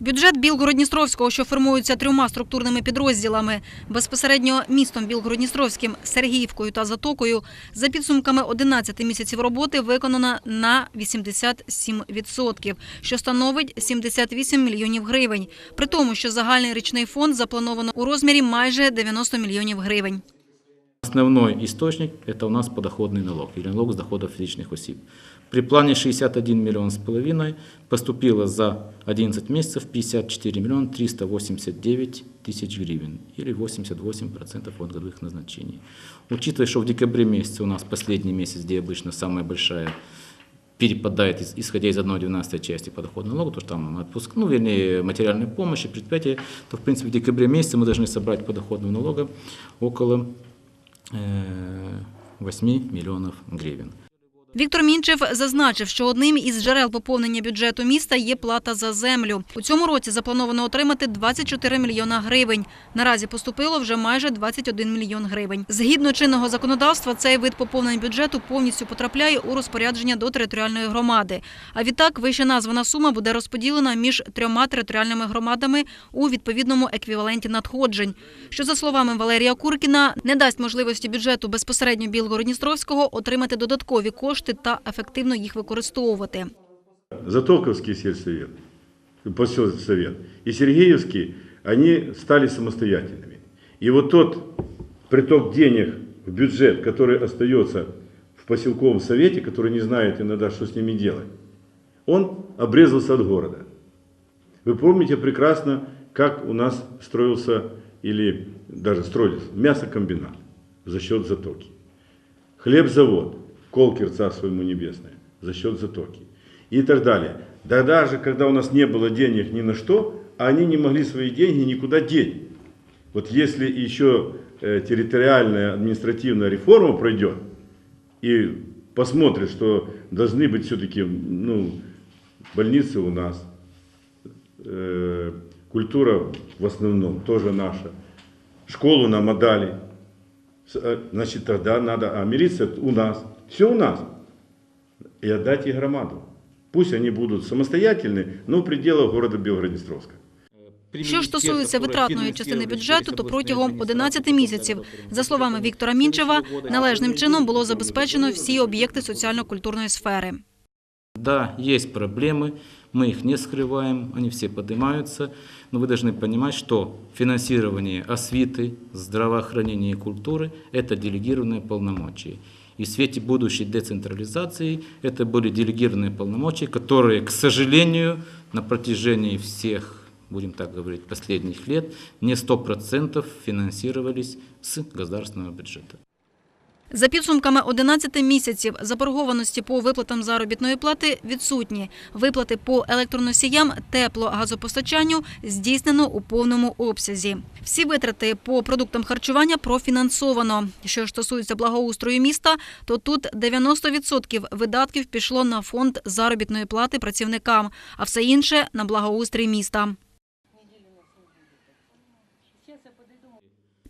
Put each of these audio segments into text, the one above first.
Бюджет Білгородністровського, що формується трьома структурними підрозділами, безпосередньо містом Білгородністровським, Сергіївкою та Затокою, за підсумками 11 місяців роботи виконано на 87%, що становить 78 мільйонів гривень. При тому, що загальний річний фонд заплановано у розмірі майже 90 мільйонів гривень. Основной источник – это у нас подоходный налог или налог с доходов физических осіб. При плане 61 миллион с половиной поступило за 11 месяцев 54 миллиона 389 тысяч гривен или 88% от годовых назначений. Учитывая, что в декабре месяце у нас последний месяц, где обычно самая большая перепадает, ис- исходя из 1,12 части подоходного налога, то что там отпуск, ну, вернее, материальной помощи, предприятия, то, в принципе, в декабре месяце мы должны собрать подоходного налога около 8 миллионов гривен. Віктор Мінчев зазначив, що одним із джерел поповнення бюджету міста є плата за землю. У цьому році заплановано отримати 24 мільйона гривень. Наразі поступило вже майже 21 мільйон гривень. Згідно чинного законодавства, цей вид поповнень бюджету повністю потрапляє у розпорядження до територіальної громади. А відтак вище названа сума буде розподілена між трьома територіальними громадами у відповідному еквіваленті надходжень, що за словами Валерія Куркіна не дасть можливості бюджету безпосередньо Білгородністровського отримати додаткові кошти та ефективно їх використовувати. Затоковский сельсовет, поселсовет и Сергеевский, они стали самостоятельными. И вот тот приток денег в бюджет, который остается в поселковом совете, который не знает иногда, что с ними делать, он обрезался от города. Вы помните прекрасно, как у нас строился или даже строился мясокомбинат за счет затоки. Хлебзавод, Колкер, царство ему небесное, за счет затоки. И так далее. Да даже когда у нас не было денег ни на что, они не могли свои деньги никуда деть. Вот если еще э, территориальная административная реформа пройдет и посмотрит, что должны быть все-таки ну, больницы у нас, э, культура в основном тоже наша, школу нам отдали, э, значит тогда надо, а милиция у нас, все у нас, и отдать их громаду. Пусть они будут самостоятельны, но в пределах города Белгороднестровска. Що ж стосується витратної частини бюджету, то протягом 11 місяців, за словами Віктора Мінчева, належним чином було забезпечено всі об'єкти соціально-культурної сфери. Да, є проблемы, мы их не скрываем, они все поднимаются, но вы должны понимать, что финансирование освиты, здравоохранения и культуры – это делегированные полномочия. И в свете будущей децентрализации это были делегированные полномочия, которые, к сожалению, на протяжении всех, будем так говорить, последних лет не 100% финансировались с государственного бюджета. За підсумками 11 місяців заборгованості по виплатам заробітної плати відсутні. Виплати по електроносіям, тепло-газопостачанню здійснено у повному обсязі. Всі витрати по продуктам харчування профінансовано. Що стосується благоустрою міста, то тут 90% видатків пішло на фонд заробітної плати працівникам, а все інше на благоустрій міста.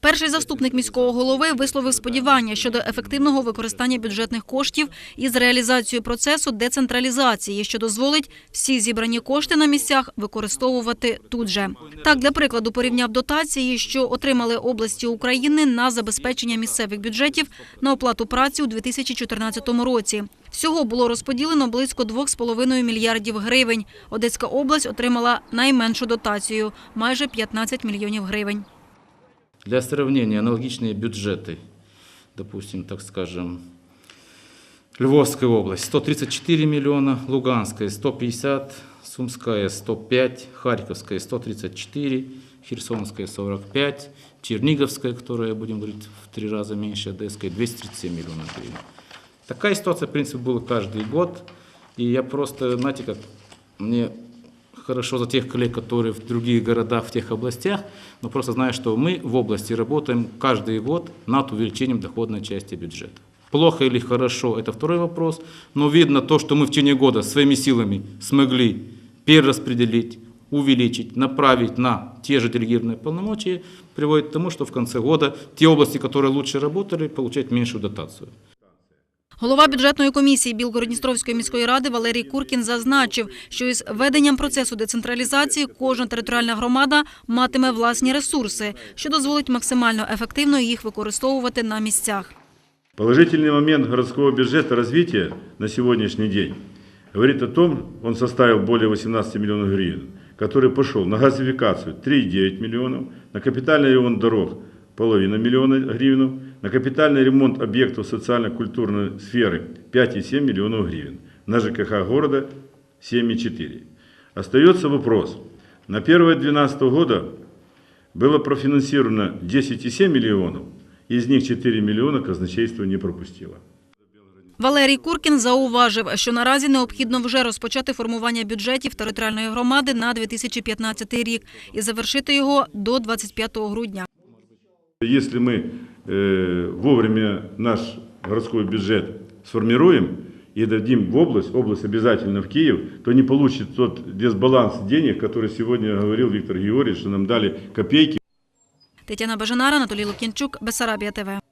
Перший заступник міського голови висловив сподівання щодо ефективного використання бюджетних коштів із реалізацією процесу децентралізації, що дозволить всі зібрані кошти на місцях використовувати тут же. Так, для прикладу, порівняв дотації, що отримали області України на забезпечення місцевих бюджетів на оплату праці у 2014 році. Всього було розподілено близько 2,5 мільярдів гривень. Одеська область отримала найменшу дотацію – майже 15 мільйонів гривень. Для сравнения аналогичные бюджеты, допустим, так скажем, Львовская область 134 миллиона, Луганская 150, Сумская 105, Харьковская 134, Херсонская 45, Черниговская, которая, будем говорить, в три раза меньше Одесской, 237 миллионов гривен. Такая ситуация, в принципе, была каждый год. И я просто, знаете, как мне хорошо за тех коллег, которые в других городах, в тех областях, но просто знаю, что мы в области работаем каждый год над увеличением доходной части бюджета. Плохо или хорошо, это второй вопрос, но видно то, что мы в течение года своими силами смогли перераспределить, увеличить, направить на те же делегированные полномочия, приводит к тому, что в конце года те области, которые лучше работали, получают меньшую дотацию. Голова бюджетної комісії Білгородністровської міської ради Валерій Куркін зазначив, що із веденням процесу децентралізації кожна територіальна громада матиме власні ресурси, що дозволить максимально ефективно їх використовувати на місцях. Положительный момент городского бюджета развития на сегодняшний день говорит о том, он составил более 18 миллионов гривен, который пошел на газификацию 3,9 миллионов, на капитальный ремонт дорог половина миллиона гривен, на капитальный ремонт объектов социально-культурной сферы 5,7 миллионов гривен, на ЖКХ города 7,4. Остается вопрос. На 1 2012 года было профинансировано 10,7 миллионов, из них 4 миллиона казначейство не пропустило. Валерій Куркін зауважив, що наразі необхідно вже розпочати формування бюджетів територіальної громади на 2015 рік і завершити його до 25 грудня. Если мы э, вовремя наш городской бюджет сформируем и дадим в область, область обязательно в Киев, то не получит тот дисбаланс денег, который сегодня говорил Виктор Георгиевич, что нам дали копейки. Тетяна Бажанара, Анатолій Лукінчук, Бесарабія ТВ.